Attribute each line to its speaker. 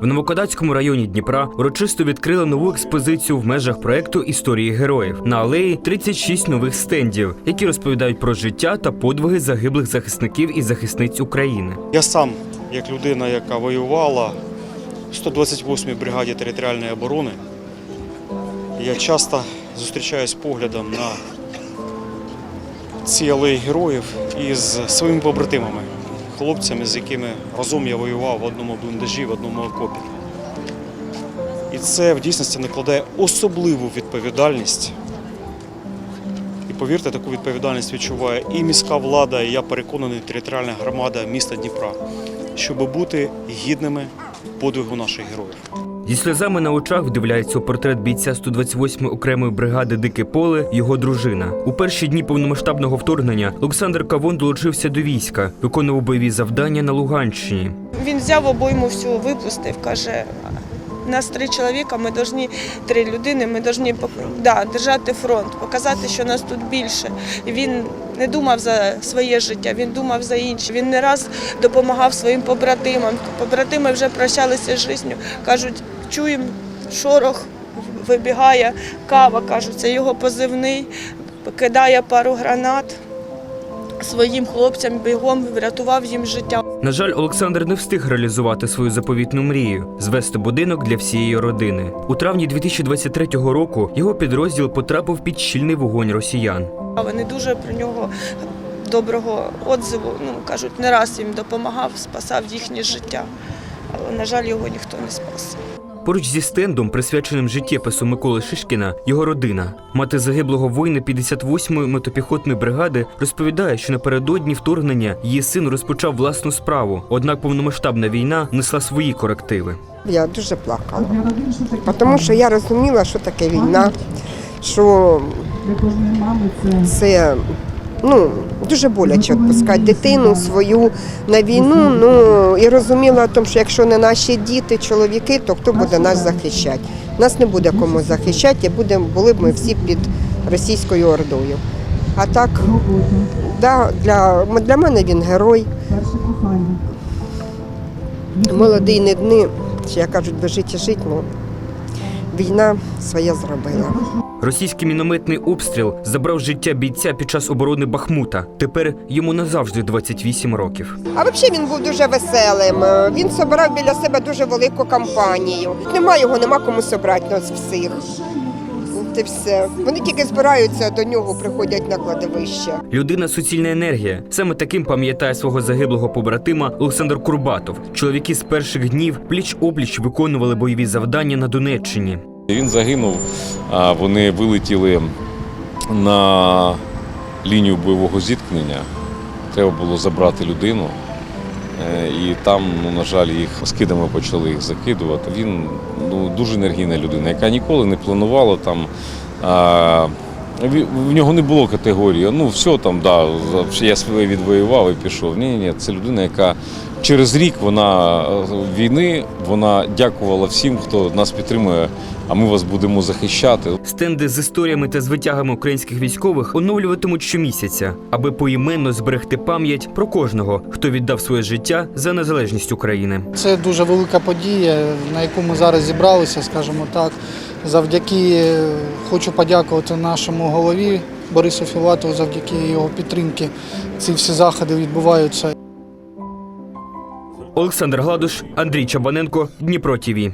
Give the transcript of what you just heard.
Speaker 1: В Новокодацькому районі Дніпра урочисто відкрили нову експозицію в межах проекту Історії героїв. На алеї 36 нових стендів, які розповідають про життя та подвиги загиблих захисників і захисниць України.
Speaker 2: Я сам, як людина, яка воювала в 128-й бригаді територіальної оборони, я часто зустрічаюсь поглядом на ці алеї героїв із своїми побратимами, хлопцями, з якими разом я воював в одному бліндажі, в одному окопі. І це в дійсності накладає особливу відповідальність. І повірте, таку відповідальність відчуває і міська влада, і я переконаний, територіальна громада міста Дніпра, щоб бути гідними подвигу наших героїв.
Speaker 1: Зі сльозами на очах вдивляється у портрет бійця 128-ї окремої бригади Дике поле його дружина. У перші дні повномасштабного вторгнення Олександр Кавон долучився до війська, виконував бойові завдання на Луганщині.
Speaker 3: Він взяв обойму всю, випустив, каже. Нас три чоловіка, ми повинні, три людини, ми повинні да, держати фронт, показати, що нас тут більше. Він не думав за своє життя, він думав за інше. Він не раз допомагав своїм побратимам. Побратими вже прощалися з життю. Кажуть, чуємо шорох, вибігає кава, кажуть, це його позивний, кидає пару гранат своїм хлопцям бігом, врятував їм життя.
Speaker 1: На жаль, Олександр не встиг реалізувати свою заповітну мрію звести будинок для всієї родини. У травні 2023 року його підрозділ потрапив під щільний вогонь росіян.
Speaker 3: Вони дуже про нього доброго отзиву. Ну кажуть, не раз їм допомагав, спасав їхнє життя. Але, на жаль, його ніхто не спас.
Speaker 1: Поруч зі стендом, присвяченим життєпису Миколи Шишкіна, його родина, мати загиблого воїна 58-ї мотопіхотної бригади, розповідає, що напередодні вторгнення її син розпочав власну справу. Однак повномасштабна війна несла свої корективи.
Speaker 4: Я дуже плакала, тому що я розуміла, що таке війна, що це ну, дуже боляче відпускати дитину свою на війну. Ну і розуміла, тому, що якщо не наші діти, чоловіки, то хто буде нас захищати? Нас не буде кому захищати, і будемо, були б ми всі під російською ордою. А так, да, для, для мене він герой. Молодий не дни, ще як кажуть, без життя жить, ну війна своє зробила.
Speaker 1: Російський мінометний обстріл забрав життя бійця під час оборони Бахмута. Тепер йому назавжди 28 років.
Speaker 4: А взагалі він був дуже веселим. Він собирав біля себе дуже велику компанію. Нема його, нема кому собрати нас всіх. Це все. Вони тільки збираються до нього, приходять на кладовище.
Speaker 1: Людина суцільна енергія. Саме таким пам'ятає свого загиблого побратима Олександр Курбатов. Чоловіки з перших днів пліч опліч виконували бойові завдання на Донеччині.
Speaker 5: Він загинув, вони вилетіли на лінію бойового зіткнення. Треба було забрати людину. Е, І там, ну, на жаль, їх скидами почали їх закидувати. Він ну, дуже енергійна людина, яка ніколи не планувала там. А, в нього не було категорії. Ну, все там, да, я своє відвоював і пішов. Ні, ні, це людина, яка через рік вона е, війни вона дякувала всім, хто нас підтримує, а ми вас будемо захищати.
Speaker 1: Стенди з історіями та з витягами українських військових оновлюватимуть щомісяця, аби поіменно зберегти пам'ять про кожного, хто віддав своє життя за незалежність України.
Speaker 6: Це дуже велика подія, на яку ми зараз зібралися, скажімо так. Завдяки е, хочу подякувати нашому голові Борису Філатову, завдяки його підтримки. Ці всі заходи відбуваються.
Speaker 1: Олександр Гладуш, Андрій Чабаненко, Дніпро ТІВІ.